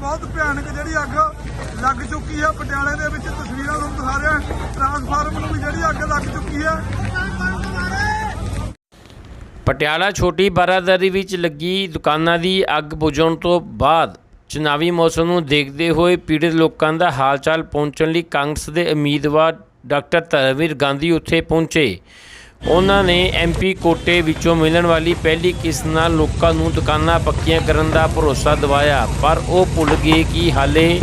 ਬਹੁਤ ਭਿਆਨਕ ਜਿਹੜੀ ਅੱਗ ਲੱਗ ਚੁੱਕੀ ਹੈ। ਪਟਿਆਲੇ ਦੇ ਵਿੱਚ ਤਸਵੀਰਾਂ ਤੁਹਾਨੂੰ ਦਿਖਾ ਰਿਹਾ ਟਰਾਂਸਫਾਰਮ ਨੂੰ ਵੀ ਜਿਹੜੀ ਅੱਗ ਲੱਗ ਚੁੱਕੀ ਹੈ। ਪਟਿਆਲਾ ਛੋਟੀ ਬਾਰਾਦਰੀ ਵਿੱਚ ਲੱਗੀ ਦੁਕਾਨਾਂ ਦੀ ਅੱਗ ਬੁਝਣ ਤੋਂ ਬਾਅਦ ਚੁਣਾਵੀ ਮੌਸਮ ਨੂੰ ਦੇਖਦੇ ਹੋਏ ਪੀੜਤ ਲੋਕਾਂ ਦਾ ਹਾਲਚਾਲ ਪਹੁੰਚਣ ਲਈ ਕਾਂਗਰਸ ਦੇ ਉਮੀਦਵਾਰ ਡਾਕਟਰ ਧਰਮਵੀਰ ਗਾਂਧੀ ਉੱਥੇ ਪਹੁੰਚੇ। ਉਹਨਾਂ ਨੇ ਐਮਪੀ ਕੋਟੇ ਵਿੱਚੋਂ ਮਿਲਣ ਵਾਲੀ ਪਹਿਲੀ ਕਿਸ਼ਤ ਨਾਲ ਲੋਕਾਂ ਨੂੰ ਦੁਕਾਨਾਂ ਪੱਕੀਆਂ ਕਰਨ ਦਾ ਭਰੋਸਾ ਦਿਵਾਇਆ, ਪਰ ਉਹ ਭੁੱਲ ਗਏ ਕਿ ਹਾਲੇ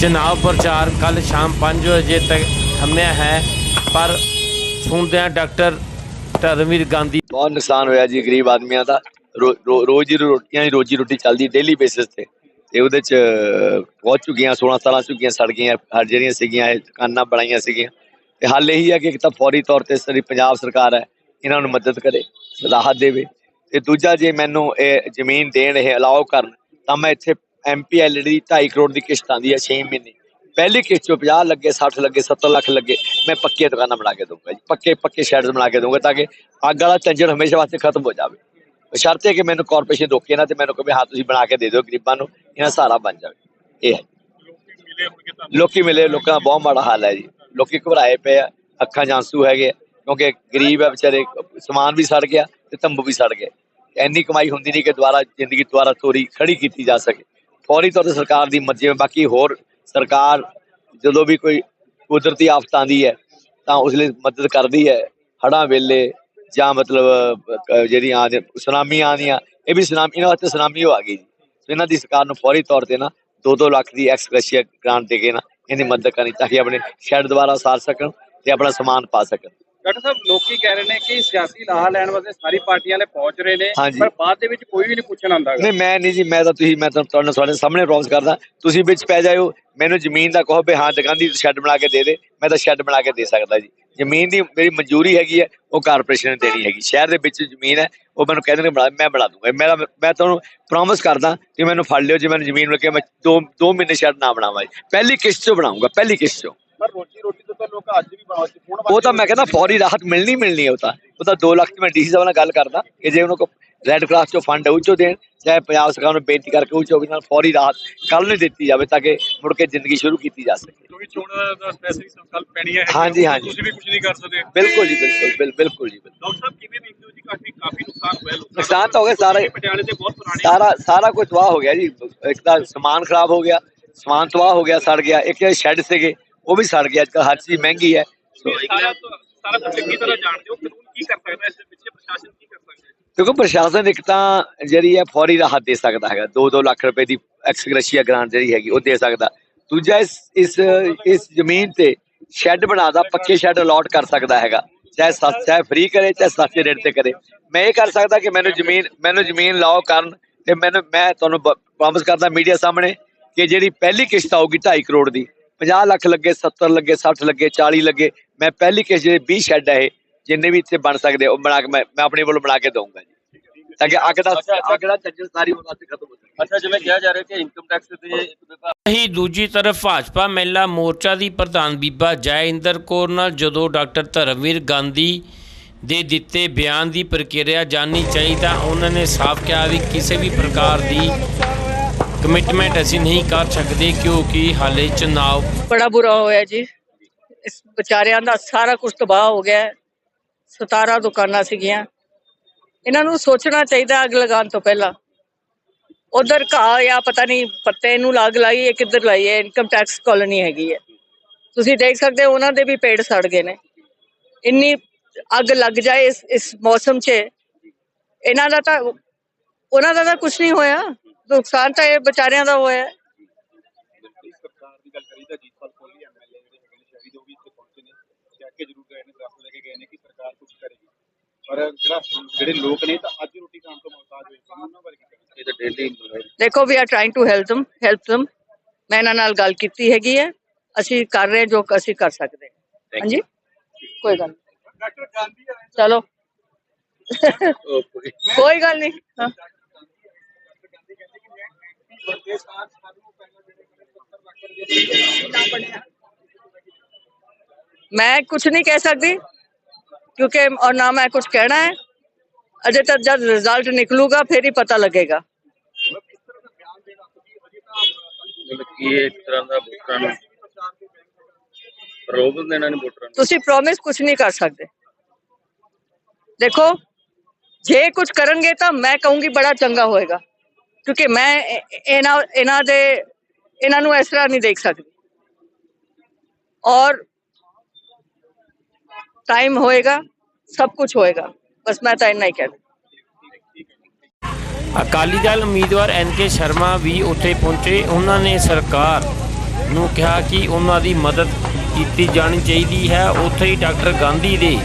ਚੁਣਾਵ ਪ੍ਰਚਾਰ ਕੱਲ ਸ਼ਾਮ 5 ਵਜੇ ਤੱਕ ਥੰਮਿਆ ਹੈ, ਪਰ ਸੁਣਦਿਆਂ ਡਾਕਟਰ ਧਰਮਵੀਰ ਗਾਂਧੀ ਬਹੁਤ ਨੁਕਸਾਨ ਹੋਇਆ ਜੀ ਗਰੀਬ ਆਦਮੀਆਂ ਦਾ। ਰੋਜ਼ ਹੀ ਰੋਟੀਆਂ ਦੀ ਰੋਜੀ ਰੋਟੀ ਚੱਲਦੀ ਡੇਲੀ ਬੇਸਿਸ ਤੇ। ਤੇ ਉਹਦੇ ਚ ਬਹੁਤ ਚੁੱਕੀਆਂ 16 17 ਚੁੱਕੀਆਂ ਸੜ ਗਈਆਂ ਹਰ ਜਿਹੜੀਆਂ ਸੀਗੀਆਂ ਦੁਕਾਨਾਂ ਬਣਾਈਆਂ ਸੀਗੀਆਂ। ਤੇ ਹੱਲ ਇਹੀ ਹੈ ਕਿ ਇੱਕ ਤਾਂ ਫੌਰੀ ਤੌਰ ਤੇ ਸਾਡੀ ਪੰਜਾਬ ਸਰਕਾਰ ਹੈ, ਇਹਨਾਂ ਨੂੰ ਮਦਦ ਕਰੇ ਰਾਹਤ ਦੇਵੇ। ਤੇ ਦੂਜਾ ਜੇ ਮੈਨੂੰ ਇਹ ਜ਼ਮੀਨ ਦੇਣ ਇਹ ਅਲਾਉ ਕਰਨ, ਤਾਂ ਮੈਂ ਇੱਥੇ ਐਮਪੀਐਲਡੀ 2.5 ਕਰੋੜ ਦੀ ਕਿਸ਼ਤ ਆਂਦੀ ਹੈ 6 ਮਹੀਨੇ। ਪਹਿਲੀ ਕਿਸ਼ਤ ਚੋਂ 50 ਲੱਗੇ 60 ਲੱਗੇ 70 ਲੱਖ ਲੱਗੇ, ਮੈਂ ਪੱਕੀਆਂ ਦੁਕਾਨਾਂ ਬਣਾ ਕੇ ਦਊਂਗਾ ਜੀ। ਪੱਕੇ ਪੱਕੇ ਸ਼ੈਡਸ ਬਣਾ ਕੇ ਦਊਂਗਾ ਤਾਂ ਕਿ ਅੱਗ ਵਾਲਾ ਟੈਂਸ਼ਨ ਹਮੇਸ਼ਾ ਵਾਸਤੇ ਖਤਮ ਹੋ ਜਾਵੇ। ਸ਼ਰਤ ਹੈ ਕਿ ਮੈਨੂੰ ਕਾਰਪੋਰੇਸ਼ਨ ਰੋਕੇ ਨਾ ਤੇ ਮੈਨੂੰ ਕਹੇ ਹਾਂ, ਤੁਸੀਂ ਬਣਾ ਕੇ ਦੇ ਦਿਓ, ਗਰੀਬਾਂ ਨੂੰ, ਇਹਨਾਂ ਸਹਾਰਾ ਬਣ ਜਾਵੇ। ਇਹ ਹੈ। ਲੋਕੀ ਮਿਲੇ, ਲੋਕਾਂ ਦਾ ਬਹੁਤ ਮਾੜਾ ਹਾਲ ਹੈ ਜੀ। ਲੋਕੀ ਘਬਰਾਏ ਪਏ ਆ, ਅੱਖਾਂ 'ਚ ਹੈਗੇ ਕਿਉਂਕਿ ਗਰੀਬ ਹੈ ਵਿਚਾਰੇ, ਸਮਾਨ ਵੀ ਸੜ ਗਿਆ ਤੇ ਤੰਬੂ ਵੀ ਸੜ ਗਏ। ਇੰਨੀ ਕਮਾਈ ਹੁੰਦੀ ਨਹੀਂ ਕਿ ਦੁਬਾਰਾ ਜ਼ਿੰਦਗੀ ਦੁਬਾਰਾ ਤੋਰੀ ਖੜੀ ਕੀਤੀ ਜਾ ਸਕੇ। ਫੌਰੀ ਤੌਰ ਤੇ ਸਰਕਾਰ ਦੀ ਮਦਦ ਜਿਵੇਂ ਬਾਕੀ ਹੋਰ ਸਰਕਾਰ ਜਦੋਂ ਵੀ ਕੋਈ ਕੁਦਰਤੀ ਆਫਤ ਆਉਂਦੀ ਹੈ, ਤਾਂ ਉਸ ਲਈ ਮਦਦ ਕਰਦੀ ਹੈ। ਹੜਾਂ ਵੇਲੇ ਜਾਂ ਮਤਲਬ ਜਿਹੜੀਆਂ ਆ ਸੁਨਾਮੀ ਆਉਂਦੀਆਂ ਇਹ ਵੀ ਸੁਨਾਮੀ, ਇਹਨਾਂ ਵਾਸਤੇ ਸੁਨਾਮੀ ਹੋ ਆ ਗਈ ਜੀ। ਇਹਨਾਂ ਦੀ ਸਰਕਾਰ ਨੂੰ ਫੌਰੀ ਤੌਰ ਤੇ ਨਾ 2-2 ਲੱਖ ਦੀ ਐਕਸਪ੍ਰੈਸ਼ੀਆ ਗ੍ਰਾਂਟ ਦੇ ਕੇ ਨਾ ਇਹਦੀ ਮਦਦ ਕਰਨੀ ਤਾਂ ਕਿ ਆਪਣੇ ਸ਼ੈਡ ਦੁਬਾਰਾ ਸਾਰ ਸਕਣ ਤੇ ਆਪਣਾ ਸਮਾਨ ਪਾ ਸਕਣ ਡਾਕਟਰ ਸਾਹਿਬ ਲੋਕੀ ਕਹਿ ਰਹੇ ਨੇ ਕਿ ਸਿਆਸੀ ਲਾਹਾ ਲੈਣ ਵਾਸਤੇ ਸਾਰੀ ਪਾਰਟੀਆਂ ਵਾਲੇ ਪਹੁੰਚ ਰਹੇ ਨੇ। ਪਰ ਬਾਅਦ ਦੇ ਵਿੱਚ ਕੋਈ ਵੀ ਨਹੀਂ ਪੁੱਛਣ ਆਉਂਦਾ। ਨਹੀਂ ਮੈਂ ਨਹੀਂ ਜੀ ਮੈਂ ਤਾਂ ਤੁਸੀਂ ਮੈਂ ਤਾਂ ਤੁਹਾਨੂੰ ਤੁਹਾਡੇ ਸਾਹਮਣੇ ਪ੍ਰੋਮਿਸ ਕਰਦਾ ਤੁਸੀਂ ਵਿੱਚ ਪੈ ਜਾਇਓ ਮੈਨੂੰ ਜ਼ਮੀਨ ਦਾ ਕਹੋ ਵੀ ਹਾਂ ਦੁਕਾਨ ਦੀ ਸ਼ੈੱਡ ਬਣਾ ਕੇ ਦੇ ਦੇ ਮੈਂ ਤਾਂ ਸ਼ੈੱਡ ਬਣਾ ਕੇ ਦੇ ਸਕਦਾ ਜੀ ਜ਼ਮੀਨ ਦੀ ਮੇਰੀ ਮਨਜ਼ੂਰੀ ਹੈਗੀ ਹੈ ਉਹ ਕਾਰਪੋਰੇਸ਼ਨ ਨੇ ਦੇਣੀ ਹੈਗੀ। ਸ਼ਹਿਰ ਦੇ ਵਿੱਚ ਜ਼ਮੀਨ ਹੈ ਉਹ ਮੈਨੂੰ ਕਹਿੰਦੇ ਨੇ ਬਣਾ ਮੈਂ ਬਣਾ ਦੂੰਗਾ। ਮੇਰਾ ਮੈਂ ਤੁਹਾਨੂੰ ਪ੍ਰੋਮਿਸ ਕਰਦਾ ਕਿ ਮੈਨੂੰ ਫੜ ਲਿਓ ਜੇ ਮੈਨੂੰ ਜ਼ਮੀਨ ਕੇ ਮੈਂ 2 2 ਮਹੀਨੇ ਸ਼ੈੱਡ ਨਾ ਬਣਾਵਾਂ। ਪਹਿਲੀ ਕਿਸ਼ਤ ਚੋਂ ਬਣਾਉਂਗਾ ਪਹਿਲੀ ਕਿਸ਼ਤ ਚੋਂ। ਪਰ ਰੋਟੀ ਰੋਟੀ ਤੋਂ ਤਾਂ ਲੋਕ ਅੱਜ ਵੀ ਬਹੁਤ ਹੁਣ ਉਹ ਤਾਂ ਮੈਂ ਕਹਿੰਦਾ ਫੌਰੀ ਰਾਹਤ ਮਿਲਣੀ ਮਿਲਣੀ ਹੈ ਉਹ ਤਾਂ। ਉਹ ਤਾਂ 2 ਲੱਖ ਦੀ ਮੈਂ ਡੀਸੀ ਸਾਹਿਬ ਨਾਲ ਗੱਲ ਕਰਦਾ ਕਿ ਜੇ ਉਹਨਾਂ ਕੋ ਰੈੱਡ ਕਰਾਸ ਚੋਂ ਫੰਡ ਉਹ ਚੋਂ ਦੇਣ ਚਾਹੇ ਪੰਜਾਬ ਸਰਕਾਰ ਨੂੰ ਬੇਨਤੀ ਕਰਕੇ ਉਹ ਚੋਂ ਵੀ ਨਾਲ ਫੌਰੀ ਰਾਹਤ ਕੱਲ ਨੂੰ ਦਿੱਤੀ ਜਾਵੇ ਤਾਂ ਕਿ ਮੁੜ ਕੇ ਜ਼ਿੰਦਗੀ ਸ਼ੁਰੂ ਕੀਤੀ ਜਾ ਸਕੇ। ਕਿਉਂਕਿ ਚੋਣ ਦਾ ਸਪੈਸਿਫਿਕ ਸੰਕਲਪ ਪੈਣੀ ਹੈ। ਹਾਂਜੀ, ਹਾਂਜੀ। ਤੁਸੀਂ ਵੀ ਕੁਝ ਨਹੀਂ ਕਰ ਸਕਦੇ। ਬਿਲਕੁਲ ਜੀ ਬਿਲਕੁਲ ਬਿਲ- ਬਿਲਕੁਲ ਜੀ ਡਾਕਟਰ ਸਾਹਿਬ ਕਿਵੇਂ ਦੇਖਦੇ ਹੋ ਜੀ? ਕਾਫੀ ਕਾਫੀ ਨੁਕਸਾਨ ਹੋਇਆ ਲੋਕਾਂ ਦਾ। ਨੁਕਸਾਨ ਤਾਂ ਹੋ ਗਿਆ ਸਾਰਾ। ਪਟਿਆਲੇ ਦੇ ਬਹੁਤ ਪੁਰਾਣੇ ਸਾਰਾ ਸਾਰਾ ਕੁਝ ਤਬਾਹ ਹੋ ਗਿਆ ਜੀ। ਇੱਕ ਤਾਂ ਸਮਾਨ ਖਰਾਬ ਹੋ ਗਿਆ ਸਮਾਨ ਤਬਾਹ ਹੋ ਗਿਆ ਸੜ ਗਿਆ। ਇੱਕ ਸ਼ੈੱਡ ਸੀਗੇ ਉਹ ਵੀ ਸੜ ਗਿਆ ਅੱਜ ਕੱਲ੍ਹ ਹਰ ਚੀਜ਼ ਮਹਿੰਗੀ ਹੈ। ਸਾਰਾ ਸਾਰਾ ਕੁਝ ਚੰਗੀ ਤਰ੍ਹਾਂ ਜਾਣਦੇ ਹੋ। ਕਾਨੂੰਨ ਕੀ ਕਰ ਸਕਦਾ ਇਸ ਦੇ ਪ੍ਰਸ਼ਾਸਨ ਕੀ ਕਰ ਦੇਖੋ ਪ੍ਰਸ਼ਾਸਨ ਇੱਕ ਤਾਂ ਜਿਹੜੀ ਹੈ ਫੌਰੀ ਰਾਹਤ ਦੇ ਸਕਦਾ ਹੈਗਾ। 2-2 ਲੱਖ ਰੁਪਏ ਦੀ ਐਕਸਗ੍ਰੇਸ਼ੀਆ ਗ੍ਰਾਂਟ ਜਿਹੜੀ ਹੈਗੀ ਉਹ ਦੇ ਸਕਦਾ। ਦੂਜਾ ਇਸ ਇਸ ਇਸ ਜ਼ਮੀਨ ਤੇ ਸ਼ੈੱਡ ਬਣਾਦਾ ਪੱਕੇ ਸ਼ੈੱਡ ਅਲਾਟ ਕਰ ਸਕਦਾ ਹੈਗਾ। ਚਾਹੇ ਸਸਤਾ ਚਾਹੇ ਫ੍ਰੀ ਕਰੇ, ਚਾਹੇ ਸਸਤੇ ਰੇਟ ਤੇ ਕਰੇ। ਮੈਂ ਇਹ ਕਰ ਸਕਦਾ ਕਿ ਮੈਨੂੰ ਜ਼ਮੀਨ ਮੈਨੂੰ ਜ਼ਮੀਨ ਲਾਓ ਕਰਨ ਤੇ ਮੈਨੂੰ, ਮੈਂ ਤੁਹਾਨੂੰ ਪ੍ਰੋਮਿਸ ਕਰਦਾ ਮੀਡੀਆ ਸਾਹਮਣੇ ਕਿ ਜਿਹੜੀ ਪਹਿਲੀ ਕਿਸ਼ਤ ਆਊਗੀ 2.5 ਕਰੋੜ ਦੀ। 50 ਲੱਖ ਲੱਗੇ 70 ਲੱਗੇ 60 ਲੱਗੇ 40 ਲੱਗੇ, ਮੈਂ ਪਹਿਲੀ ਕਿਸ਼ਤ ਜਿਹੜੇ 20 ਸ਼ੈੱਡ ਹੈ ਇਹ ਜਿੰਨੇ ਵੀ ਇੱਥੇ ਬਣ ਸਕਦੇ ਉਹ ਬਣਾ ਕੇ ਮੈਂ ਮੈਂ ਆਪਣੇ ਵੱਲੋਂ ਬਣਾ ਕੇ ਦਊਂਗਾ ਜੀ। ਤਾਂ ਕਿ ਅੱਗ ਦਾ ਅੱਗ ਦਾ ਚੱਜਣ ਸਾਰੀ ਉਹਨਾਂ ਤੇ ਖਤਮ ਹੋ ਸਕੇ ਅੱਛਾ ਜਿਵੇਂ ਕਿਹਾ ਜਾ ਰਿਹਾ ਕਿ ਇਨਕਮ ਟੈਕਸ ਦੇ ਇੱਕ ਵਿਭਾਗ ਹੀ ਦੂਜੀ ਤਰਫ ਭਾਜਪਾ ਮਹਿਲਾ ਮੋਰਚਾ ਦੀ ਪ੍ਰਧਾਨ ਬੀਬਾ ਜੈਇੰਦਰ ਕੌਰ ਨਾਲ ਜਦੋਂ ਡਾਕਟਰ ਧਰਮਵੀਰ ਗਾਂਧੀ ਦੇ ਦਿੱਤੇ ਬਿਆਨ ਦੀ ਪ੍ਰਕਿਰਿਆ ਜਾਣਨੀ ਚਾਹੀਦਾ ਉਹਨਾਂ ਨੇ ਸਾਫ਼ ਕਿਹਾ ਵੀ ਕਿਸੇ ਵੀ ਪ੍ਰਕਾਰ ਦੀ ਕਮਿਟਮੈਂਟ ਅਸੀਂ ਨਹੀਂ ਕਰ ਸਕਦੇ ਕਿਉਂਕਿ ਹਾਲੇ ਚੁਣਾਵ ਬੜਾ ਬੁਰਾ ਹੋਇਆ ਜੀ। ਇਸ ਵਿਚਾਰਿਆਂ ਦਾ ਸਾਰਾ ਕੁਝ ਤਬਾਹ ਹੋ ਗਿਆ। ਹੈ। 17 ਦੁਕਾਨਾਂ ਸੀਗੀਆਂ। ਇਹਨਾਂ ਨੂੰ ਸੋਚਣਾ ਚਾਹੀਦਾ ਅੱਗ ਲਗਾਉਣ ਤੋਂ ਪਹਿਲਾਂ। ਉਧਰ ਘਾਹ ਜਾਂ ਪਤਾ ਨਹੀਂ ਪੱਤੇ ਨੂੰ ਲੱਗ ਲਾਈ ਹੈ, ਕਿੱਧਰ ਲਾਈ ਹੈ ਇਨਕਮ ਟੈਕਸ ਕਾਲੋਨੀ ਹੈਗੀ ਹੈ। ਤੁਸੀਂ ਦੇਖ ਸਕਦੇ ਹੋ, ਉਹਨਾਂ ਦੇ ਵੀ ਪੇੜ ਸੜ ਗਏ ਨੇ। ਇੰਨੀ ਅੱਗ ਲੱਗ ਜਾਏ ਇਸ ਇਸ ਮੌਸਮ 'ਚ, ਇਹਨਾਂ ਦਾ ਤਾਂ, ਉਹਨਾਂ ਦਾ ਤਾਂ ਕੁਝ ਨਹੀਂ ਹੋਇਆ। ਨੁਕਸਾਨ ਤਾਂ ਇਹ ਵਿਚਾਰਿਆਂ ਦਾ ਹੋਇਆ। ਸਰਕਾਰ ਦੀ ਗੱਲ ਕਰੀ ਤਾਂ ਜੀਤਪਾਲ ਕੋਹਲੀ ਐਮਐਲਏ ਜਿਹੜੇ ਹੈਗੇ ਨੇ, ਸ਼ਹਿਰੀ ਜੋ ਵੀ ਇੱਥੇ ਪਹੁੰਚੇ ਨੇ, ਕਹਿ ਕੇ ਜ਼ਰੂਰ ਗਏ ਨੇ, ਦਰਖਤ ਲੈ ਕੇ ਗਏ ਨੇ ਕਿ ਸਰਕਾਰ ਕੁਝ ਕਰੇਗੀ ਪਰ ਜਿਹੜਾ ਜਿਹੜੇ ਲੋਕ ਨੇ ਤਾਂ ਅੱਜ ਰੋਟੀ ਖਾਣ ਤੋਂ ਮੁਹਤਾਜ ਹੋਏ ਨੇ ਉਹਨਾਂ ਬਾਰੇ ਕੀ ਕਹਿਣਾ ਇਹ ਤਾਂ ਡੇਲੀ ਦੇਖੋ we are trying to help them help them ਮੈਂ ਇਹਨਾਂ ਨਾਲ ਗੱਲ ਕੀਤੀ ਹੈਗੀ ਹੈ ਅਸੀਂ ਕਰ ਰਹੇ ਜੋ ਅਸੀਂ ਕਰ ਸਕਦੇ ਹਾਂ ਹਾਂਜੀ ਕੋਈ ਗੱਲ ਨਹੀਂ ਡਾਕਟਰ ਗਾਂਧੀ ਚਲੋ ਕੋਈ ਗੱਲ ਨਹੀਂ ਹਾਂ ਗਾਂਧੀ ਕਹਿੰਦੇ ਕਿ ਮੈਂ ਐਂਟੀ ਬੰਦੇ ਸਾਥ ਸਾਨੂੰ ਪਹਿਲਾਂ ਜਿਹੜੇ ਮੇਰੇ 70 ਲੱਖ ਰੁਪਏ ਦੇ ਮੈਂ ਕੁਝ ਨਹੀਂ ਕਹਿ ਸਕਦੀ ਕਿਉਂਕਿ और ना मैं कुछ कहना है अजय तक जब रिजल्ट निकलूगा फिर ही पता लगेगा ਕੀ ਇਹ ਇੱਕ ਤਰ੍ਹਾਂ ਦਾ ਵੋਟਰਾਂ ਨੂੰ ਪ੍ਰਲੋਭਨ ਦੇਣਾ ਨੇ ਵੋਟਰਾਂ ਨੂੰ ਤੁਸੀਂ ਪ੍ਰੋਮਿਸ ਕੁਝ ਨਹੀਂ ਕਰ ਸਕਦੇ ਦੇਖੋ ਜੇ ਕੁਝ ਕਰਨਗੇ ਤਾਂ ਮੈਂ ਕਹੂੰਗੀ ਬੜਾ ਚੰਗਾ ਹੋਏਗਾ ਕਿਉਂਕਿ ਮੈਂ ਇਹ- ਇਹਨਾਂ ਇਹਨਾਂ ਦੇ ਇਹਨਾਂ ਨੂੰ ਇਸ ਤਰ੍ਹਾਂ ਨਹੀਂ ਦੇਖ ਸਕਦੀ ਔਰ ਟਾਈਮ ਹੋਏਗਾ ਸਭ ਕੁਝ ਹੋਏਗਾ। ਬਸ ਮੈਂ ਤਾਂ ਇੰਨਾ ਹੀ ਕਹਿ ਅਕਾਲੀ ਦਲ ਉਮੀਦਵਾਰ ਐਨ ਕੇ ਸ਼ਰਮਾ ਵੀ ਉੱਥੇ ਪਹੁੰਚੇ। ਉਹਨਾਂ ਨੇ ਸਰਕਾਰ ਨੂੰ ਕਿਹਾ ਕਿ ਉਹਨਾਂ ਦੀ ਮਦਦ ਕੀਤੀ ਜਾਣੀ ਚਾਹੀਦੀ ਹੈ। ਉੱਥੇ ਹੀ ਡਾਕਟਰ ਗਾਂਧੀ ਦੇ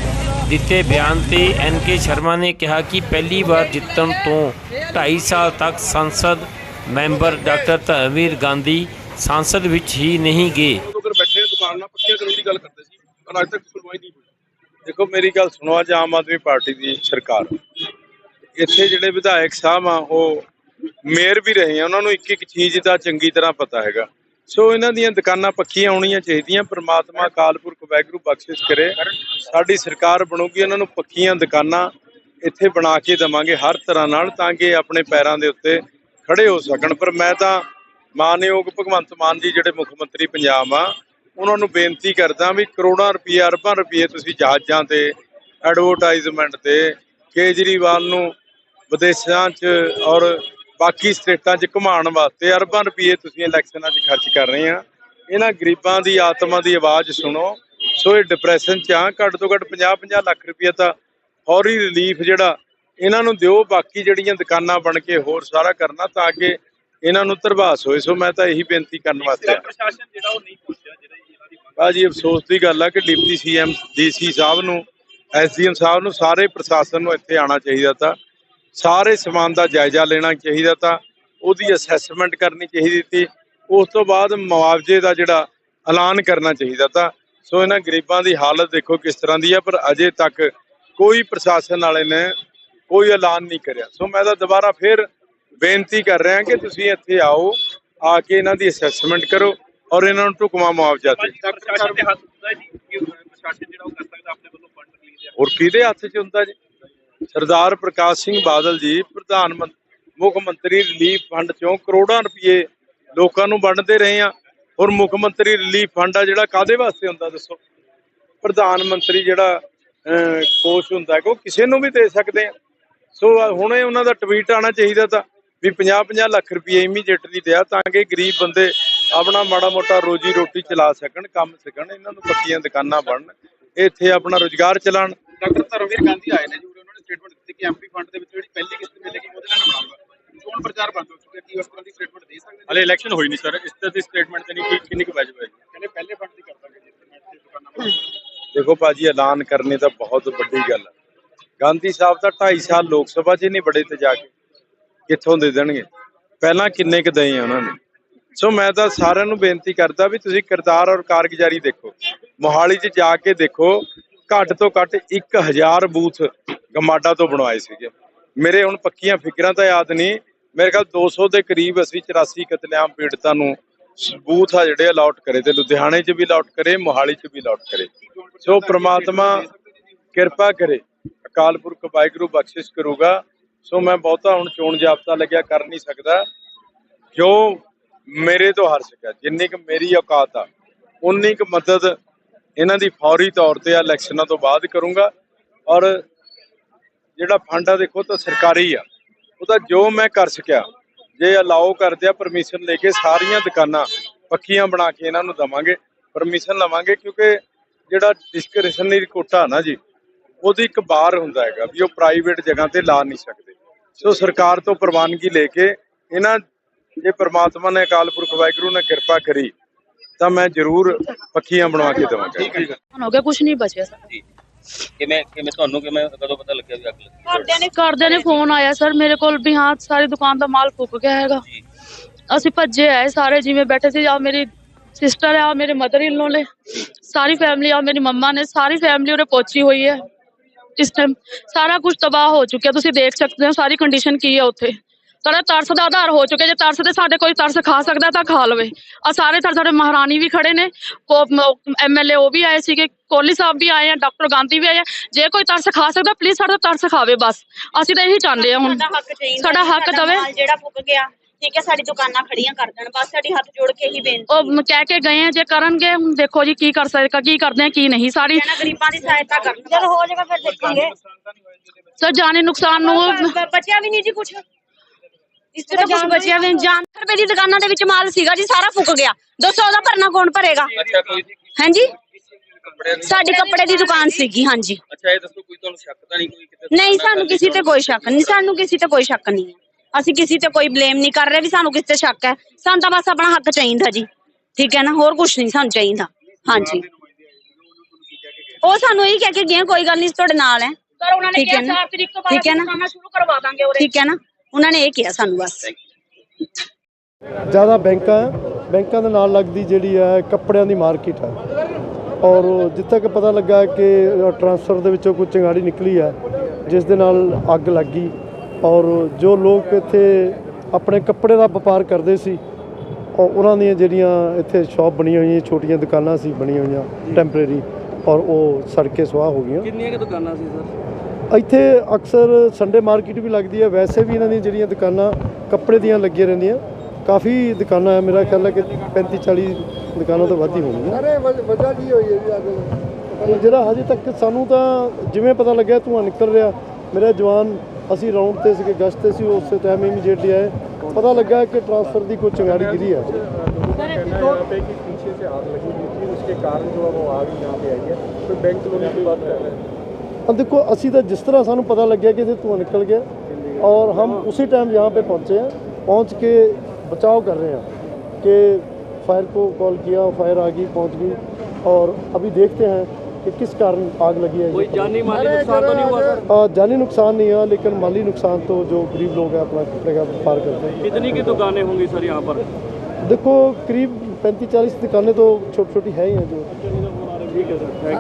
ਦਿੱਤੇ ਬਿਆਨ ਤੇ ਐਨ ਕੇ ਸ਼ਰਮਾ ਨੇ ਕਿਹਾ ਕਿ ਪਹਿਲੀ ਵਾਰ ਜਿੱਤਣ ਤੋਂ 2.5 ਸਾਲ ਤੱਕ ਸੰਸਦ ਮੈਂਬਰ ਡਾਕਟਰ ਧਰਮਵੀਰ ਗਾਂਧੀ ਸੰਸਦ ਵਿੱਚ ਹੀ ਨਹੀਂ ਗਏ। ਬੈਠੇ ਦੁਕਾਨ ਨਾਲ ਪੱਕੀਆਂ ਕਰਨ ਦੀ ਗੱਲ ਕਰਦੇ ਸੀ ਪਰ ਅੱਜ ਤੱਕ ਸੁਣਵਾਈ ਨਹੀਂ ਹੋਈ। ਦੇਖੋ, ਮੇਰੀ ਗੱਲ ਸੁਣੋ, ਅੱਜ ਆਮ ਆਦਮੀ ਪਾਰਟੀ ਦੀ ਸਰਕਾਰ। ਇੱਥੇ ਜਿਹੜੇ ਵਿਧਾਇਕ ਸਾਹਿਬ ਆ, ਉਹ ਮੇਅਰ ਵੀ ਰਹੇ ਆ, ਉਹਨਾਂ ਨੂੰ ਇੱਕ ਇੱਕ ਚੀਜ਼ ਦਾ ਚੰਗੀ ਤਰ੍ਹਾਂ ਪਤਾ ਹੈਗਾ। ਸੋ ਇਹਨਾਂ ਦੀਆਂ ਦੁਕਾਨਾਂ ਪੱਕੀਆਂ ਹੋਣੀਆਂ ਚਾਹੀਦੀਆਂ, ਪ੍ਰਮਾਤਮਾ, ਅਕਾਲ ਪੁਰਖ, ਵਾਹਿਗੁਰੂ, ਬਖਸ਼ਿਸ਼ ਕਰੇ। ਸਾਡੀ ਸਰਕਾਰ ਬਣੂਗੀ, ਉਹਨਾਂ ਨੂੰ ਪੱਕੀਆਂ ਦੁਕਾਨਾਂ ਇੱਥੇ ਬਣਾ ਕੇ ਦੇਵਾਂਗੇ ਹਰ ਤਰ੍ਹਾਂ ਨਾਲ, ਤਾਂ ਕਿ ਆਪਣੇ ਪੈਰਾਂ ਦੇ ਉੱਤੇ ਖੜੇ ਹੋ ਸਕਣ। ਪਰ ਮੈਂ ਤਾਂ ਮਾਨਯੋਗ ਭਗਵੰਤ ਮਾਨ ਜੀ, ਜਿਹੜੇ ਮੁੱਖ ਮੰਤਰੀ ਪੰਜਾਬ ਆ ਉਹਨਾਂ ਨੂੰ ਬੇਨਤੀ ਕਰਦਾ ਵੀ ਕਰੋੜਾਂ ਰੁਪਏ, ਅਰਬਾਂ ਰੁਪਏ ਤੁਸੀਂ ਜਹਾਜ਼ਾਂ ਤੇ ਐਡਵਰਟਾਈਜ਼ਮੈਂਟ ਤੇ ਕੇਜਰੀਵਾਲ ਨੂੰ ਵਿਦੇਸ਼ਾਂ 'ਚ ਔਰ ਬਾਕੀ ਸਟੇਟਾਂ 'ਚ ਘੁਮਾਉਣ ਵਾਸਤੇ ਅਰਬਾਂ ਰੁਪਏ ਤੁਸੀਂ ਇਲੈਕਸ਼ਨਾਂ 'ਚ ਖਰਚ ਕਰ ਰਹੇ ਆ। ਇਹਨਾਂ ਗਰੀਬਾਂ ਦੀ, ਆਤਮਾ ਦੀ ਆਵਾਜ਼ ਸੁਣੋ। ਸੋ ਇਹ ਡਿਪਰੈਸ਼ਨ 'ਚ ਆ, ਘੱਟ ਤੋਂ ਘੱਟ 50-50 ਲੱਖ ਰੁਪਏ ਤਾਂ ਫੌਰੀ ਰਿਲੀਫ ਜਿਹੜਾ ਇਹਨਾਂ ਨੂੰ ਦਿਓ, ਬਾਕੀ ਜਿਹੜੀਆਂ ਦੁਕਾਨਾਂ ਬਣ ਕੇ ਹੋਰ ਸਾਰਾ ਕਰਨਾ ਤਾਂ ਕਿ ਇਹਨਾਂ ਨੂੰ ਧਰਵਾਸ ਹੋਏ ਸੋ ਮੈਂ ਤਾਂ ਇਹੀ ਬੇਨਤੀ ਕਰਨ ਵਾਸਤੇ ਆਇਆ ਪ੍ਰਸ਼ਾਸਨ ਜਿਹੜਾ ਉਹ ਨਹੀਂ ਪਹੁੰਚਿਆ ਜਿਹੜਾ ਇਹਨਾਂ ਦੀ ਭਾਜੀ ਅਫਸੋਸ ਦੀ ਗੱਲ ਆ ਕਿ ਡਿਪਟੀ ਸੀਐਮ ਡੀਸੀ ਸਾਹਿਬ ਨੂੰ ਐਸਡੀਐਮ ਸਾਹਿਬ ਨੂੰ ਸਾਰੇ ਪ੍ਰਸ਼ਾਸਨ ਨੂੰ ਇੱਥੇ ਆਉਣਾ ਚਾਹੀਦਾ ਤਾਂ ਸਾਰੇ ਸਮਾਨ ਦਾ ਜਾਇਜ਼ਾ ਲੈਣਾ ਚਾਹੀਦਾ ਤਾਂ ਉਹਦੀ ਅਸੈਸਮੈਂਟ ਕਰਨੀ ਚਾਹੀਦੀ ਸੀ। ਉਸ ਤੋਂ ਬਾਅਦ ਮੁਆਵਜ਼ੇ ਦਾ ਜਿਹੜਾ ਐਲਾਨ ਕਰਨਾ ਚਾਹੀਦਾ ਤਾਂ ਸੋ ਇਹਨਾਂ ਗਰੀਬਾਂ ਦੀ ਹਾਲਤ ਦੇਖੋ ਕਿਸ ਤਰ੍ਹਾਂ ਦੀ ਹੈ ਪਰ ਅਜੇ ਤੱਕ ਕੋਈ ਪ੍ਰਸ਼ਾਸਨ ਵਾਲੇ ਨੇ ਕੋਈ ਐਲਾਨ ਨਹੀਂ ਕਰਿਆ। ਸੋ ਮੈਂ ਤਾਂ ਦੁਬਾਰਾ ਫਿਰ ਬੇਨਤੀ ਕਰ ਰਿਹਾ ਕਿ ਤੁਸੀਂ ਇੱਥੇ ਆਓ ਆ ਕੇ ਇਹਨਾਂ ਦੀ ਅਸੈਸਮੈਂਟ ਕਰੋ ਔਰ ਇਹਨਾਂ ਨੂੰ ਢੁਕਵਾਂ ਮੁਆਵਜ਼ਾ ਦੇ ਹੈ? ਕਿ ਹੋਰ ਕਿਹਦੇ ਹੱਥ 'ਚ ਹੁੰਦਾ ਜੀ? ਸਰਦਾਰ ਪ੍ਰਕਾਸ਼ ਸਿੰਘ ਬਾਦਲ ਜੀ ਪ੍ਰਧਾਨ ਮੁੱਖ ਮੰਤਰੀ ਰਿਲੀਫ ਫੰਡ ਚੋਂ ਕਰੋੜਾਂ ਰੁਪਏ ਲੋਕਾਂ ਨੂੰ ਵੰਡਦੇ ਰਹੇ ਆ ਔਰ ਮੁੱਖ ਮੰਤਰੀ ਰਿਲੀਫ ਫੰਡ ਆ ਜਿਹੜਾ ਕਾਦੇ ਵਾਸਤੇ ਹੁੰਦਾ ਦੱਸੋ? ਪ੍ਰਧਾਨ ਮੰਤਰੀ ਜਿਹੜਾ ਕੋਸ਼ ਹੁੰਦਾ ਹੈ ਉਹ ਕਿਸੇ ਨੂੰ ਵੀ ਦੇ ਸਕਦੇ ਆ ਸੋ ਹੁਣੇ ਉਹਨਾਂ ਦਾ ਟਵੀਟ ਆਣਾ ਚਾਹੀਦਾ ਤਾਂ ਵੀ 50-50 ਲੱਖ ਰੁਪਏ ਇਮੀਡੀਏਟਲੀ ਦਿਆ ਤਾਂ ਕਿ ਗਰੀਬ ਬੰਦੇ ਆਪਣਾ ਮਾੜਾ ਮੋਟਾ ਰੋਜੀ ਰੋਟੀ ਚਲਾ ਸਕਣ ਕੰਮ ਸਕਣ ਇਹਨਾਂ ਨੂੰ ਪੱਕੀਆਂ ਦੁਕਾਨਾਂ ਬਣਨ ਇੱਥੇ ਆਪਣਾ ਰੋਜ਼ਗਾਰ ਚਲਾਉਣ। ਡਾਕਟਰ ਧਰਮਵੀਰ ਗਾਂਧੀ ਆਏ ਨੇ ਜੀ ਉਹਨਾਂ ਨੇ ਸਟੇਟਮੈਂਟ ਦਿੱਤੀ ਕਿ ਐਮਪੀ ਫੰਡ ਦੇ ਵਿੱਚ ਜਿਹੜੀ ਪਹਿਲੀ ਕਿਸ਼ਤ ਮਿਲੇਗੀ ਉਹਦੇ ਨਾਲ ਬਣਾਉਂਗਾ ਚੋਣ ਪ੍ਰਚਾਰ ਬੰਦ ਹੋ ਚੁੱਕਿਆ ਕੀ ਉਸ ਤਰ੍ਹਾਂ ਦੀ ਸਟੇਟਮੈਂਟ ਦੇ ਸਕਦੇ ਹਲੇ ਇਲੈਕਸ਼ਨ ਹੋਈ ਨਹੀਂ ਸਰ ਇਸ ਤਰ੍ਹਾਂ ਦੀ ਸਟੇਟਮੈਂਟ ਤੇ ਨਹੀਂ ਕਿੰਨੀ ਕੁ ਵਾਜਬ ਹੈ ਕਹਿੰਦੇ ਪਹਿਲੇ ਫੰਡ ਦੀ ਕਰ ਦਾਂਗੇ ਜੀ ਦੁਕਾਨਾਂ। ਦੇਖੋ ਭਾਜੀ ਐਲਾਨ ਕਰਨੇ ਤਾਂ ਬਹੁਤ ਵੱਡੀ ਗੱਲ ਹੈ। ਗਾਂਧੀ ਸਾਹਿਬ ਤਾਂ 2.5 ਸਾਲ ਲੋਕ ਸਭਾ 'ਚ ਨਹੀਂ ਬੜੇ ਤੇ ਜਾ ਕੇ। ਕਿੱਥੋਂ ਦੇ ਦੇਣਗੇ? ਪਹਿਲਾਂ ਕਿੰਨੇ ਕੁ ਦਏ ਆ ਉਹਨਾਂ ਨੇ? ਸੋ ਮੈਂ ਤਾਂ ਸਾਰਿਆਂ ਨੂੰ ਬੇਨਤੀ ਕਰਦਾ ਵੀ ਤੁਸੀਂ ਕਿਰਦਾਰ ਔਰ ਕਾਰਗੁਜ਼ਾਰੀ ਦੇਖੋ। ਮੋਹਾਲੀ 'ਚ ਜਾ ਕੇ ਦੇਖੋ, ਘੱਟ ਤੋਂ ਘੱਟ 1000 ਬੂਥ ਗਮਾਡਾ ਤੋਂ ਬਣਵਾਏ ਸੀਗੇ। ਮੇਰੇ ਹੁਣ ਪੱਕੀਆਂ ਫਿਕਰਾਂ ਤਾਂ ਯਾਦ ਨਹੀਂ। ਮੇਰੇ ਖਿਆਲ 200 ਦੇ ਕਰੀਬ ਅਸੀਂ 84 ਕਤਲੇਆਮ ਪੀੜਤਾਂ ਨੂੰ ਬੂਥ ਆ ਜਿਹੜੇ ਅਲਾਟ ਕਰੇ ਤੇ ਲੁਧਿਆਣੇ 'ਚ ਵੀ ਅਲਾਟ ਕਰੇ, ਮੋਹਾਲੀ 'ਚ ਵੀ ਅਲਾਟ ਕਰੇ। ਸੋ ਪ੍ਰਮਾਤਮਾ ਕਿਰਪਾ ਕਰੇ। ਅਕਾਲ ਪੁਰਖ ਵਾਹਿਗੁਰੂ ਬਖਸ਼ਿਸ਼ ਕਰੂਗਾ। ਸੋ ਮੈਂ ਬਹੁਤਾ ਹੁਣ ਚੋਣ ਜਾਬਤਾ ਲੱਗਿਆ ਕਰ ਨਹੀਂ ਸਕਦਾ। ਜੋ ਮੇਰੇ ਤੋਂ ਹਰ ਸਕਿਆ ਜਿੰਨੀ ਕੁ ਮੇਰੀ ਔਕਾਤ ਆ, ਉਨੀ ਕੁ ਮਦਦ ਇਹਨਾਂ ਦੀ ਫੌਰੀ ਤੌਰ ਤੇ ਆ, ਇਲੈਕਸ਼ਨਾਂ ਤੋਂ ਬਾਅਦ ਕਰੂੰਗਾ। ਔਰ ਜਿਹੜਾ ਫੰਡ ਆ ਦੇਖੋ ਤਾਂ ਸਰਕਾਰੀ ਆ। ਉਹਦਾ ਜੋ ਮੈਂ ਕਰ ਸਕਿਆ, ਜੇ ਅਲਾਓ ਕਰਦੇ ਆ ਪਰਮਿਸ਼ਨ ਲੈ ਕੇ ਸਾਰੀਆਂ ਦੁਕਾਨਾਂ ਪੱਕੀਆਂ ਬਣਾ ਕੇ ਇਹਨਾਂ ਨੂੰ ਦਵਾਂਗੇ। ਪਰਮਿਸ਼ਨ ਲਵਾਂਗੇ ਕਿਉਂਕਿ ਜਿਹੜਾ ਡਿਸਕ੍ਰਿਸ਼ਨਰੀ ਕੋਟਾ ਨਾ ਜੀ, ਉਹਦੀ ਇੱਕ ਬਾਰ ਹੁੰਦਾ ਹੈਗਾ ਵੀ ਉਹ ਪ੍ਰਾਈਵੇਟ ਜਗ੍ਹਾ ਤੇ ਲਾ ਨਹੀਂ ਸਕਦੇ। ਸੋ ਸਰਕਾਰ ਤੋਂ ਪ੍ਰਵਾਨਗੀ ਲੈ ਕੇ ਇਹਨਾਂ ਜੇ ਪ੍ਰਮਾਤਮਾ ਨੇ ਅਕਾਲ ਪੁਰਖ ਵਾਹਿਗੁਰੂ ਨੇ ਕਿਰਪਾ ਕਰੀ ਤਾਂ ਮੈਂ ਜ਼ਰੂਰ ਪੱਕੀਆਂ ਬਣਵਾ ਕੇ ਦੇਵਾਂਗਾ। ਹੋ ਗਿਆ ਕੁਝ ਨਹੀਂ ਬਚਿਆ ਸਰ। ਜੀ। ਕਿਵੇਂ ਕਿਵੇਂ ਤੁਹਾਨੂੰ ਕਿਵੇਂ ਕਦੋਂ ਪਤਾ ਲੱਗਿਆ ਵੀ ਅੱਗ ਲੱਗੀ? ਘਰਦਿਆਂ ਨੇ ਘਰਦਿਆਂ ਨੇ ਫੋਨ ਆਇਆ ਸਰ ਮੇਰੇ ਕੋਲ ਵੀ ਹਾਂ ਸਾਰੀ ਦੁਕਾਨ ਦਾ ਮਾਲ ਫੁੱਕ ਗਿਆ ਹੈਗਾ। ਅਸੀਂ ਭੱਜੇ ਆਏ ਸਾਰੇ ਜਿਵੇਂ ਬੈਠੇ ਸੀ ਆ ਮੇਰੀ ਸਿਸਟਰ ਆ ਮੇਰੇ ਮਦਰ ਇਨ ਲੋ ਨੇ ਸਾਰੀ ਫੈਮਿਲੀ ਆ ਮੇਰੀ ਮੰਮਾ ਨੇ ਸਾਰੀ ਫੈਮਿਲੀ ਉਰੇ ਪਹੁੰਚੀ ਹੋਈ ਹੈ। ਇਸ ਟਾਈਮ ਸਾਰਾ ਕੁਝ ਤਬਾਹ ਹੋ ਚੁੱਕਿਆ। ਤੁਸੀਂ ਦੇਖ ਸਕਦੇ ਹੋ ਸਾਰੀ ਕੰਡੀਸ਼ਨ ਕੀ ਹੈ ਉੱਥੇ। ਸਾਡਾ ਤਰਸ ਦਾ ਆਧਾਰ ਹੋ ਚੁੱਕਿਆ। ਜੇ ਤਰਸ ਤੇ ਸਾਡੇ ਕੋਈ ਤਰਸ ਖਾ ਸਕਦਾ ਤਾਂ ਖਾ ਲਵੇ। ਆ ਸਾਰੇ ਤਰਸ ਸਾਡੇ ਮਹਾਰਾਣੀ ਵੀ ਖੜੇ ਨੇ। ਐਮਐਲਏ ਉਹ ਵੀ ਆਏ ਸੀਗੇ। ਕੋਹਲੀ ਸਾਹਿਬ ਵੀ ਆਏ ਆ ਡਾਕਟਰ ਗਾਂਧੀ ਵੀ ਆਏ ਆ। ਜੇ ਕੋਈ ਤਰਸ ਖਾ ਸਕਦਾ ਪਲੀਜ਼ ਸਾਡਾ ਤਰਸ ਖਾਵੇ ਬਸ। ਅਸੀਂ ਤਾਂ ਇਹੀ ਚਾਹੁੰਦੇ ਆ ਹੁਣ। ਸਾਡਾ ਹੱਕ ਦਵੇ। ਜਿਹੜਾ ਫੁੱਕ ਗਿਆ। ਠੀਕ ਹੈ ਸਾਡੀ ਦੁਕਾਨਾਂ ਖੜੀਆਂ ਕਰ ਦੇਣ ਬਸ ਸਾਡੀ ਹੱਥ ਜੋੜ ਕੇ ਹੀ ਬੇਨਤੀ ਉਹ ਕਹਿ ਕੇ ਗਏ ਆ ਜੇ ਕਰਨਗੇ ਹੁਣ ਦੇਖੋ ਜੀ ਕੀ ਕਰ ਸਕਦੇ ਕੀ ਕਰਦੇ ਆ ਕੀ ਨਹੀਂ ਸਾਰੀ ਗਰੀਬਾਂ ਦੀ ਸਹਾਇਤਾ ਕਰਨ ਜਦ ਹੋ ਜਾਏਗਾ ਫਿਰ ਦੇਖਾਂਗੇ। ਸਰ ਜਾਨੀ ਨੁਕਸਾਨ ਨੂੰ ਬ- ਬਚਿਆ ਵੀ ਨਹੀਂ ਜੀ ਕੁਝ ਇਸ ਤਰ੍ਹਾਂ ਕੁਝ ਬਚਿਆ ਵੀ ਨਹੀਂ। ਜਾਨ ਰੁਪਏ ਦੀ ਦੁਕਾਨਾਂ ਦੇ ਵਿੱਚ ਮਾਲ ਸੀਗਾ ਜੀ ਸਾਰਾ ਫੁੱਕ ਗਿਆ। ਦੱਸੋ ਉਹਦਾ ਭਰਨਾ ਕੌਣ ਭਰੇਗਾ? ਅੱਛਾ ਕੋਈ ਹਾਂਜੀ? ਕੱਪੜਿਆਂ ਦੀ ਸਾਡੀ ਕੱਪੜੇ ਦੀ ਦੁਕਾਨ ਸੀਗੀ ਹਾਂਜੀ। ਅੱਛਾ ਇਹ ਦੱਸੋ ਕੋਈ ਤੁਹਾਨੂੰ ਸ਼ੱਕ ਤਾਂ ਨਹੀਂ ਕੋਈ ਕਿਤੇ ਨਹੀਂ ਸਾਨੂੰ ਕਿਸੇ ਤੇ ਕੋਈ ਸ਼ੱਕ ਨਹੀਂ ਸਾਨੂੰ ਕਿਸੇ ਤੇ ਕੋਈ ਸ਼ੱਕ ਨਹੀਂ ਹੈ। ਅਸੀਂ ਕਿਸੇ ਤੇ ਕੋਈ ਬਲੇਮ ਨਹੀਂ ਕਰ ਰਹੇ ਵੀ ਸਾਨੂੰ ਕਿਸੇ ਤੇ ਸ਼ੱਕ ਹੈ। ਸਾਨੂੰ ਤਾਂ ਬਸ ਆਪਣਾ ਹੱਕ ਚਾਹੀਦਾ ਜੀ। ਠੀਕ ਹੈ ਨਾ? ਹੋਰ ਕੁਝ ਨਹੀਂ ਸਾਨੂੰ ਚਾਹੀਦਾ। ਹਾਂਜੀ। ਉਹ ਸਾਨੂੰ ਇਹੀ ਕਹਿ ਕੇ ਗਏ ਕੋਈ ਗੱਲ ਨਹੀਂ ਤੁਹਾਡੇ ਨਾਲ ਹੈ। ਸਰ ਉਹਨਾਂ ਨੇ ਠੀਕ ਹੈ ਕਿਹਾ ਨਾ? 4 ਤਰੀਕ ਤੋਂ ਨਾ? ਦੁਕਾਨਾਂ ਸ਼ੁਰੂ ਕਰਵਾ ਦਾਂਗੇ ਉਰੇ ਠੀਕ ਹੈ ਨਾ? ਉਹਨਾਂ ਨੇ ਇਹ ਕਿਹਾ ਸਾਨੂੰ ਬਸ। ਜ਼ਿਆਦਾ ਬੈਂਕਾਂ। ਬੈਂਕਾਂ ਦੇ ਨਾਲ ਲੱਗਦੀ ਜਿਹੜੀ ਹੈ ਕੱਪੜਿਆਂ ਦੀ ਮਾਰਕੀਟ ਹੈ। ਔਰ ਜਿੱਥੇ ਤੱਕ ਪਤਾ ਲੱਗਾ ਕਿ ਟਰਾਂਸਫਰ ਦੇ ਵਿੱਚੋਂ ਕੋਈ ਚਿੰਗਾੜੀ ਨਿਕਲੀ ਹੈ ਜਿਸ ਦੇ ਨਾਲ ਅੱਗ ਲੱਗ ਗਈ। ਔਰ ਜੋ ਲੋਕ ਇੱਥੇ ਆਪਣੇ ਕੱਪੜੇ ਦਾ ਵਪਾਰ ਕਰਦੇ ਸੀ ਔਰ ਉਹਨਾਂ ਦੀਆਂ ਜਿਹੜੀਆਂ ਇੱਥੇ ਸ਼ਾਪ ਬਣੀਆਂ ਹੋਈਆਂ ਛੋਟੀਆਂ ਦੁਕਾਨਾਂ ਸੀ ਬਣੀਆਂ ਹੋਈਆਂ ਟੈਂਪਰੇਰੀ ਔਰ ਉਹ ਸੜ ਕੇ ਸੁਆਹ ਹੋ ਗਈਆਂ। ਕਿੰਨੀਆਂ ਕਿ ਦੁਕਾਨਾਂ ਸੀ ਸਰ? ਇੱਥੇ ਅਕਸਰ ਸੰਡੇ ਮਾਰਕੀਟ ਵੀ ਲੱਗਦੀ ਹੈ ਵੈਸੇ ਵੀ ਇਹਨਾਂ ਦੀਆਂ ਜਿਹੜੀਆਂ ਦੁਕਾਨਾਂ ਕੱਪੜੇ ਦੀਆਂ ਲੱਗੀਆਂ ਰਹਿੰਦੀਆਂ। ਕਾਫੀ ਦੁਕਾਨਾਂ ਹੈ ਮੇਰਾ ਖਿਆਲ ਹੈ ਕਿ 35 40 ਦੁਕਾਨਾਂ ਤੋਂ ਵੱਧ ਹੀ ਹੋਣਗੀਆਂ। ਅਰੇ ਵਜ੍ਹਾ ਕੀ ਹੋਈ ਹੈ ਜੀ ਅੱਗ ਜਿਹੜਾ ਹਜੇ ਤੱਕ ਸਾਨੂੰ ਤਾਂ ਜਿਵੇਂ ਪਤਾ ਲੱਗਿਆ ਧੂੰਆਂ ਨਿਕਲ ਰਿਹਾ। ਮੇਰੇ ਜਵਾਨ ਅਸੀਂ ਰਾਉਂਡ ਤੇ ਸੀਗੇ ਗਸ਼ਤ ਤੇ ਸੀ ਉਸੇ ਟਾਈਮ ਇਮੀਡੀਏਟਲੀ ਆਏ ਪਤਾ ਲੱਗਾ ਕਿ ਟਰਾਂਸਫਰ ਦੀ ਕੋਈ ਚੰਗਾੜੀ ਗਿਰੀ ਹੈ अब देखो असी तो जिस तरह सानू पता लग गया कि इसे धुआं निकल गया और हम उसी टाइम यहाँ पे पहुँचे हैं पहुँच के बचाव कर रहे हैं कि फायर को कॉल किया फायर आ गई पहुँच गई और अभी देखते हैं कि किस कारण आग लगी है कोई ये पता जानी माली नुकसान तो नहीं हुआ सर नहीं। आ, जानी नुकसान नहीं हुआ लेकिन माली नुकसान तो जो गरीब लोग हैं अपना कपड़े का व्यापार करते हैं कितनी की दुकानें होंगी सर यहाँ पर देखो करीब पैंतीस चालीस दुकानें तो छोटी छोटी है ही हैं जो ठीक है सर